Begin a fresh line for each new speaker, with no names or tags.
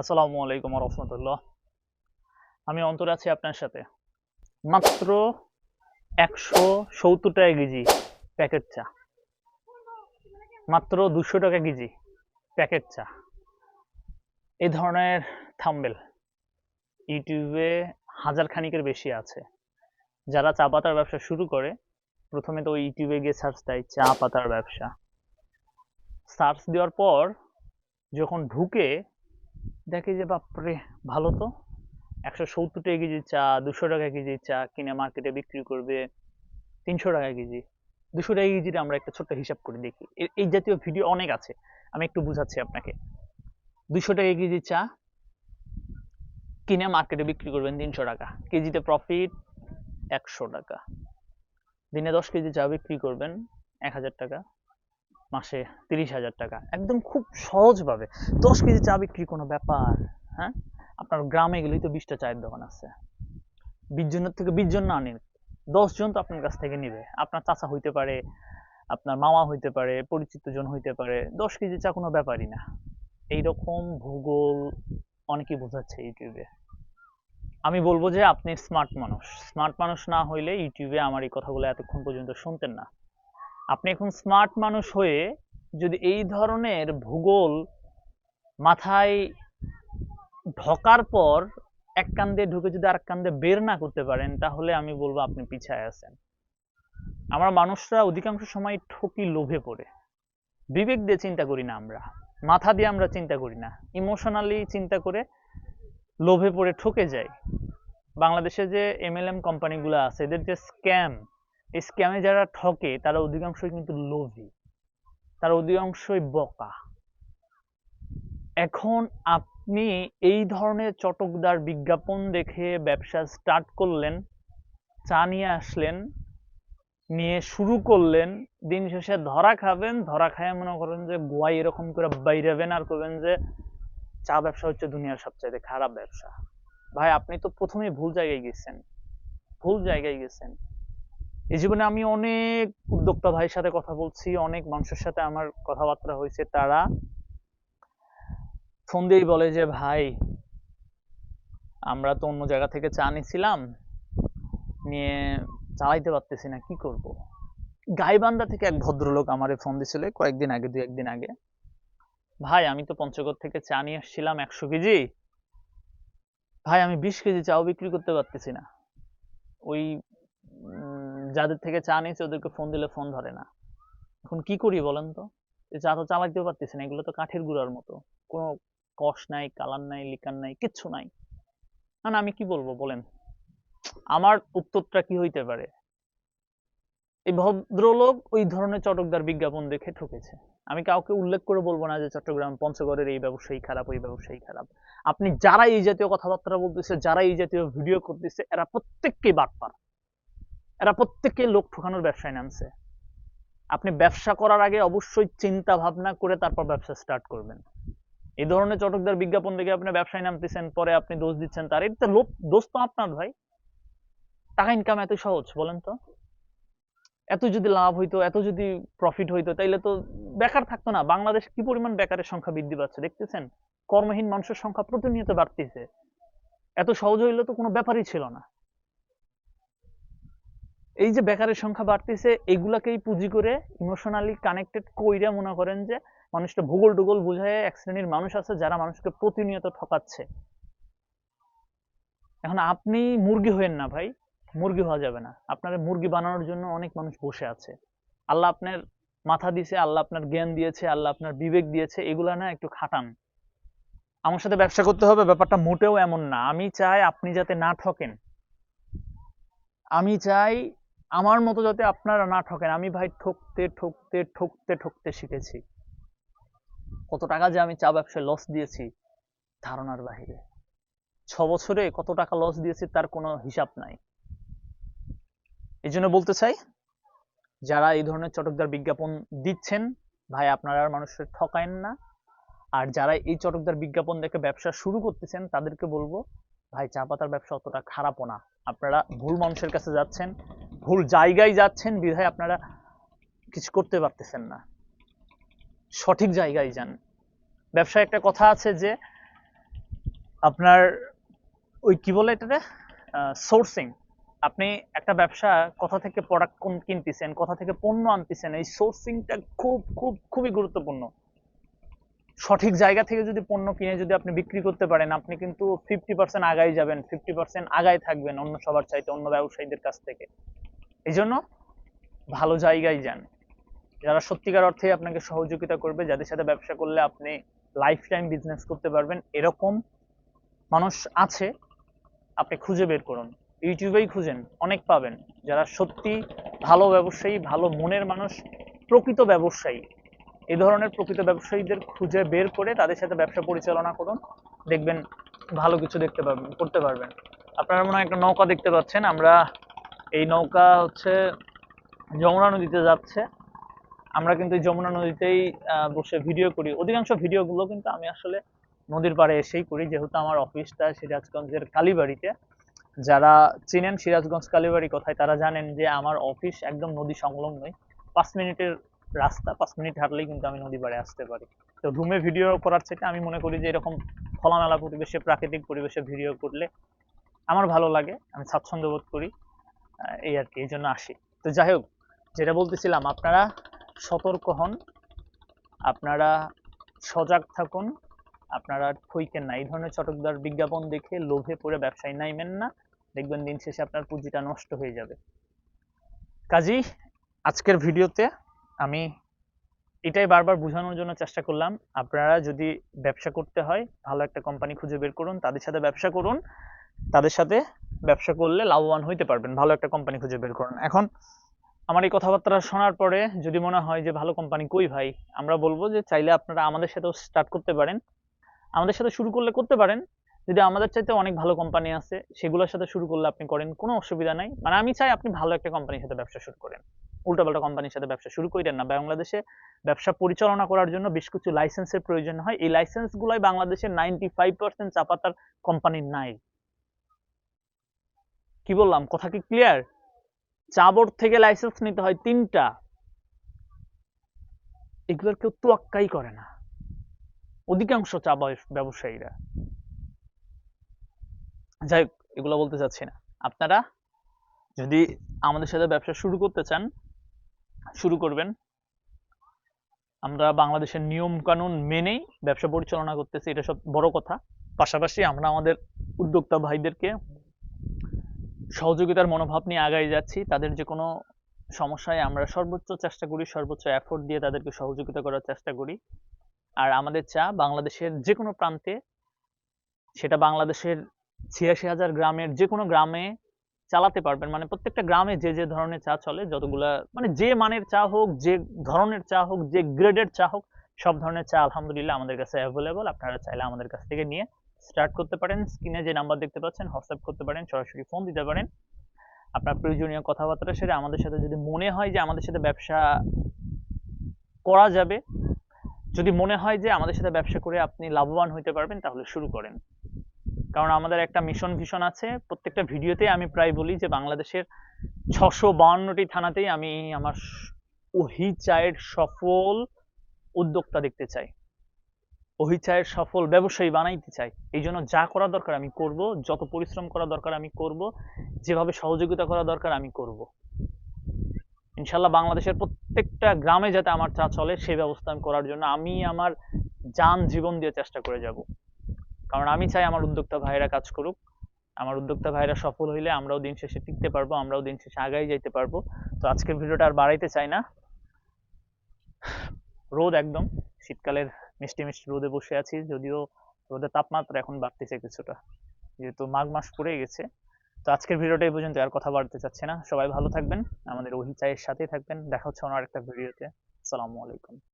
আসসালামু আলাইকুম রহমতুল্লাহ। আমি অন্তর আছি আপনার সাথে। মাত্র একশো সত্তর টাকা কেজি প্যাকেট চা। মাত্র দুশো টাকা কেজি প্যাকেট চা। এই ধরনের থাম্বেল ইউটিউবে হাজার খানিকের বেশি আছে। যারা চা পাতার ব্যবসা শুরু করে, প্রথমে তো ইউটিউবে গিয়ে সার্চ দেয় চা পাতার ব্যবসা। সার্চ দেওয়ার পর যখন ঢুকে দেখে যে, বাপরে, ভালো তো। একশো সত্তর টাকা কেজি চা, দুশো টাকা কেজি চা কিনে মার্কেটে বিক্রি করবে, তিনশো টাকা কেজি। দুশো টাকা কেজিটা আমরা একটা ছোট্ট হিসাব করে দেখি। এই জাতীয় ভিডিও অনেক আছে, আমি একটু বুঝাচ্ছি আপনাকে। দুশো টাকা কেজি চা কিনে মার্কেটে বিক্রি করবেন তিনশো টাকা। কেজিতে প্রফিট একশো টাকা। দিনে দশ কেজি চা বিক্রি করবেন এক হাজার টাকা। মাসে তিরিশ হাজার টাকা, একদম খুব সহজভাবে। দশ কেজি চা বিক্রি কোনো ব্যাপার হ্যাঁ? আপনার গ্রামে গেলেই তো বিশটা চায়ের দোকান আছে। বিশ জনের থেকে বিশ জন না নিন জন তো আপনার কাছ থেকে নিবে। আপনার চাচা হইতে পারে, আপনার মামা হইতে পারে, পরিচিত জন হইতে পারে, দশ কেজি চা কোনো ব্যাপারই না। এইরকম ভূগোল অনেকেই বোঝাচ্ছে ইউটিউবে। আমি বলব যে আপনি স্মার্ট মানুষ। স্মার্ট মানুষ না হইলে ইউটিউবে আমার এই কথাগুলো এতক্ষণ পর্যন্ত শুনতেন না। আপনি এখন স্মার্ট মানুষ হয়ে যদি এই ধরনের ভূগোল মাথায় ঢোকার পর এক কান দিয়ে ঢুকে যদি আর কান দিয়ে বের না করতে পারেন, তাহলে আমি বলব আপনি পিছায় আছেন। আমরা মানুষরা অধিকাংশ সময় ঠকি লোভে পড়ে। বিবেক দিয়ে চিন্তা করি না আমরা। মাথা দিয়ে আমরা চিন্তা করি না। ইমোশনালি চিন্তা করে লোভে পড়ে ঠকে যাই। বাংলাদেশে যে এমএলএম কোম্পানিগুলো আছে, এদের যে স্ক্যাম স্ক্যামে যারা ঠকে, তারা অধিকাংশই কিন্তু লোভী। তারা অধিকাংশই বোকা। এখন আপনি এই ধরনের চটকদার বিজ্ঞাপন দেখে ব্যবসা স্টার্ট করলেন, চা নিয়ে আসলেন, নিয়ে শুরু করলেন, দিন শেষে ধরা খাবেন, ধরা খায় মনে করেন যে গোয়াই এরকম করে বাইরাবেন আর করবেন যে চা ব্যবসা হচ্ছে দুনিয়ার সবচাইতে খারাপ ব্যবসা। ভাই, আপনি তো প্রথমেই ভুল জায়গায় গেছেন। ভুল জায়গায় গেছেন। এই জীবনে আমি অনেক উদ্যোক্তা ভাইয়ের সাথে কথা বলছি, অনেক মানুষের সাথে আমার কথাবার্তা হয়েছে, তারা ফোন দিয়েই বলে যে, ভাই, আমরা তো অন্য জায়গা থেকে চা নিছিলাম, নিয়ে চালাইতে পারতেছি না, কি করব? গাইবান্ধা থেকে এক ভদ্রলোক আমারে ফোন দিছিল কয়েকদিন আগে দু একদিন আগে। ভাই, আমি তো পঞ্চগড় থেকে চা নিয়ে আসছিলাম একশো কেজি। ভাই, আমি বিশ কেজি চাও বিক্রি করতে পারতেছি না। ওই যাদের থেকে চা নিয়েছে, ওদেরকে ফোন দিলে ফোন ধরে না। এখন কি করি বলেন তো? চা তো চালাইতেও পারতেছি না, এগুলো তো কাঠের গুঁড়ার মতো। কোনো কষ নাই, কালার নাই, লিকার নাই, কিচ্ছু নাই। না আমি কি বলব বলেন? আমার উত্তরটা কি হইতে পারে? এই ভদ্রলোক ওই ধরনের চটকদার বিজ্ঞাপন দেখে ঠকেছে। আমি কাউকে উল্লেখ করে বলব না যে চট্টগ্রাম পঞ্চগড়ের এই ব্যবসায়ী খারাপ, ওই ব্যবসায়ী খারাপ। আপনি যারা এই জাতীয় কথাবার্তা বলতেছে, যারা এই জাতীয় ভিডিও করতেছে, এরা প্রত্যেককেই বাটপার। এরা প্রত্যেককে লোক ঠকানোর ব্যবসায় নামছে। আপনি ব্যবসা করার আগে অবশ্যই চিন্তা ভাবনা করে তারপর ব্যবসা স্টার্ট করবেন। এই ধরনের চটকদার বিজ্ঞাপন দেখে আপনি ব্যবসায় নামতেছেন, পরে আপনি দোষ দিচ্ছেন তার। এটা লোভ, দোষ তো আপনার ভাই। টাকা ইনকাম এত সহজ, বলেন তো। এত যদি লাভ হইতো, এত যদি প্রফিট হইতো, তাইলে তো বেকার থাকতো না। বাংলাদেশ কি পরিমাণ বেকারের সংখ্যা বৃদ্ধি পাচ্ছে, দেখতেছেন? কর্মহীন মানুষের সংখ্যা প্রতিনিয়ত বাড়তেছে। এত সহজ হইলে তো কোনো ব্যাপারই ছিল না। এই যে বেকারের সংখ্যা বাড়তেছে, এগুলাকেই পুঁজি করে ইমোশনালি কানেক্টেড কইরা মনে করেন যে মানুষটা ভূগোল টুগোল বুঝায় এক শ্রেণির মানুষ আছে যারা মানুষকে প্রতিনিয়ত ঠকাচ্ছে। এখন আপনি মুরগি হয়েন না ভাই, মুরগি হওয়া যাবে না। আপনার মুরগি বানানোর জন্য অনেক মানুষ বসে আছে। আল্লাহ আপনার মাথা দিয়েছে আল্লাহ আপনার জ্ঞান দিয়েছে, আল্লাহ আপনার বিবেক দিয়েছে, এগুলা না একটু খাটান। আমার সাথে ব্যবসা করতে হবে, ব্যাপারটা মোটেও এমন না। আমি চাই আপনি যাতে না ঠকেন। আমি চাই আমার মতো যাতে আপনারা না ঠকেন, আমি ভাই ঠকতে ঠকতে ঠকতে ঠকতে শিখেছি। কত টাকা যে আমি চা ব্যবসায় লস দিয়েছি, ধারণার বাহিরে। ছ বছরে কত টাকা লস দিয়েছি তার কোনো হিসাব নাই। এই জন্য বলতে চাই, যারা এই ধরনের চটকদার বিজ্ঞাপন দিচ্ছেন, ভাই আপনারা আর মানুষের ঠকায়েন না। আর যারা এই চটকদার বিজ্ঞাপন দেখে ব্যবসা শুরু করতেছেন, তাদেরকে বলব, ভাই চা পাতার ব্যবসা অতটা খারাপও না। আপনারা ভুল মানুষের কাছে যাচ্ছেন, ভুল জায়গায় যাচ্ছেন, বিধায় আপনারা কিছু করতে পারতেছেন না। সঠিক জায়গায় যান। ব্যবসায় একটা কথা আছে যে, আপনার ওই কি বলে এটাতে সোর্সিং আপনি একটা ব্যবসা কোথা থেকে প্রোডাক্ট কিনতেছেন, কোথা থেকে পণ্য আনতেছেন, এই সোর্সিংটা খুব খুব, খুবই গুরুত্বপূর্ণ। সঠিক জায়গা থেকে যদি পণ্য কিনে যদি আপনি বিক্রি করতে পারেন, আপনি কিন্তু ফিফটি পার্সেন্ট আগাই যাবেন ফিফটি পার্সেন্ট আগায় থাকবেন অন্য সবার চাইতে, অন্য ব্যবসায়ীদের কাছ থেকে। এই জন্য ভালো জায়গায় যান। যারা সত্যিকার অর্থে আপনাকে সহযোগিতা করবে, যাদের সাথে ব্যবসা করলে আপনি লাইফ টাইম বিজনেস করতে পারবেন, এরকম মানুষ আছে, আপনি খুঁজে বের করুন। ইউটিউবেই খুঁজেন, অনেক পাবেন। যারা সত্যি ভালো ব্যবসায়ী, ভালো মনের মানুষ, প্রকৃত ব্যবসায়ী এই ধরনের প্রকৃত ব্যবসায়ীদের খুঁজে বের করে তাদের সাথে ব্যবসা পরিচালনা করুন। দেখবেন ভালো কিছু দেখতে পারবেন করতে পারবেন। আপনারা মনে হয় একটা নৌকা দেখতে পাচ্ছেন। আমরা এই নৌকা হচ্ছে যমুনা নদীতে যাচ্ছে। আমরা কিন্তু যমুনা নদীতেই বসে ভিডিও করি। অধিকাংশ ভিডিওগুলো কিন্তু আমি আসলে নদীর পাড়ে এসেই করি। যেহেতু আমার অফিসটা সিরাজগঞ্জের কালীবাড়িতে। যারা চিনেন সিরাজগঞ্জ কালীবাড়ি কোথায়, তারা জানেন যে আমার অফিস একদম নদী সংলগ্নই। পাঁচ মিনিটের রাস্তা পাঁচ মিনিট হাঁটলেই কিন্তু আমি নদী পাড়ে আসতে পারি। তো রুমে ভিডিও করার থেকে আমি মনে করি যে এরকম খোলামেলা পরিবেশে, প্রাকৃতিক পরিবেশে ভিডিও করলে আমার ভালো লাগে, আমি স্বাচ্ছন্দ্য বোধ করি এই আর কি, এই জন্য আসি। তো যাই হোক, যেটা বলতেছিলাম, আপনারা সতর্ক হন, আপনারা সজাগ থাকুন, আপনারা ঠইকেন না। এই ধরনের চটকদার বিজ্ঞাপন দেখে লোভে পড়ে ব্যবসায় নাইমেন না, দেখবেন দিন শেষে আপনার পুঁজিটা নষ্ট হয়ে যাবে। কাজেই আজকের ভিডিওতে আমি এটাই বারবার বোঝানোর জন্য চেষ্টা করলাম। আপনারা যদি ব্যবসা করতে হয়, ভালো একটা কোম্পানি খুঁজে বের করুন, তাদের সাথে ব্যবসা করুন, তাদের সাথে ব্যবসা করলে লাভবান হইতে পারবেন, ভালো একটা কোম্পানি খুঁজে বের করুন। এখন আমার এই কথাবার্তা শোনার পরে যদি মনে হয় যে, ভালো কোম্পানি কই ভাই? আমরা বলব যে, চাইলে আপনারা আমাদের সাথেও স্টার্ট করতে পারেন। আমাদের সাথে শুরু করলে করতে পারেন। যদি আমাদের চাইতে অনেক ভালো কোম্পানি আছে, সেগুলোর সাথে শুরু করলে আপনি করেন, কোনো অসুবিধা নাই। মানে আমি চাই আপনি ভালো একটা কোম্পানির সাথে ব্যবসা শুরু করেন। উল্টাপাল্টা কোম্পানির সাথে ব্যবসা শুরু করেন না। বাংলাদেশে ব্যবসা পরিচালনা করার জন্য বেশ কিছু লাইসেন্সের প্রয়োজন হয়। এই লাইসেন্স গুলাই বাংলাদেশের নাইনটি ফাইভ পার্সেন্ট চাপাতার কোম্পানির নাই। কি বললাম? কথা কি ক্লিয়ার চা বোর্ড থেকে লাইসেন্স নিতে হয় তিনটা। এগুলোর কেউ তোয়াক্কাই করে না। অধিকাংশ চা ব্যবসায়ীরা। যাই হোক, এগুলো বলতে চাচ্ছি না। আপনারা যদি আমাদের সাথে ব্যবসা শুরু করতে চান শুরু করবেন। আমরা বাংলাদেশের নিয়ম কানুন মেনেই ব্যবসা পরিচালনা করতেছি, এটা সব বড় কথা। পাশাপাশি আমরা আমাদের উদ্যোক্তা ভাইদেরকে সহযোগিতার মনোভাব নিয়ে আগাই যাচ্ছি। তাদের যে কোনো সমস্যায় আমরা সর্বোচ্চ চেষ্টা করি, সর্বোচ্চ এফোর্ট দিয়ে তাদেরকে সহযোগিতা করার চেষ্টা করি। আর আমাদের চা বাংলাদেশের যে কোনো প্রান্তে, সেটা বাংলাদেশের ছিয়াশি হাজার গ্রামের যে কোনো গ্রামে চালাতে পারবেন। মানে প্রত্যেকটা গ্রামে যে যে ধরনের চা চলে, যতগুলা মানে যে মানের চা হোক, যে ধরনের চা হোক, যে গ্রেডের চা হোক, সব ধরনের চা আলহামদুলিল্লাহ আমাদের কাছে অ্যাভেলেবল আপনারা চাইলে আমাদের কাছ থেকে নিয়ে স্টার্ট করতে পারেন। স্ক্রিনে যে নাম্বার দেখতে পাচ্ছেন হোয়াটসঅ্যাপ করতে পারেন, সরাসরি ফোন দিতে পারেন। আপনার প্রয়োজনীয় কথাবার্তা সেটা আমাদের সাথে যদি মনে হয় যে আমাদের সাথে ব্যবসা করা যাবে, যদি মনে হয় যে আমাদের সাথে ব্যবসা করে আপনি লাভবান হইতে পারবেন, তাহলে শুরু করেন। কারণ আমাদের একটা মিশন ভিশন আছে। প্রত্যেকটা ভিডিওতে আমি প্রায় বলি যে বাংলাদেশের ছশো বাউন্নটি থানাতেই আমি আমার স- ওহি চায়ের সফল উদ্যোক্তা দেখতে চাই। ওহি চায়ের সফল ব্যবসায়ী বানাইতে চাই। এই জন্য যা করা দরকার আমি করব, যত পরিশ্রম করা দরকার আমি করব, যেভাবে সহযোগিতা করা দরকার আমি করব। ইনশাল্লাহ বাংলাদেশের প্রত্যেকটা গ্রামে যাতে আমার চা চলে সেই ব্যবস্থা করার জন্য আমি আমার যান জীবন দিয়ে চেষ্টা করে যাব। কারণ আমি চাই আমার উদ্যোক্তা ভাইরা কাজ করুক। আমার উদ্যোক্তা ভাইরা সফল হইলে আমরাও দিন শেষে টিকতে পারব, আমরাও দিন শেষে আগাই যাইতে পারব। তো আজকের ভিডিওটা আর বাড়াইতে চাই না। রোদ একদম, শীতকালের মিষ্টি মিষ্টি রোদে বসে আছি, যদিও রোদের তাপমাত্রা এখন বাড়তেছে কিছুটা, যেহেতু মাঘ মাস পড়ে গেছে। তো আজকের ভিডিওটা এই পর্যন্ত, আর কথা বাড়তে চাচ্ছে না। সবাই ভালো থাকবেন, আমাদের ওহি চায়ের সাথেই থাকবেন, দেখা হচ্ছে অন্য একটা ভিডিওতে। আসসালামু আলাইকুম।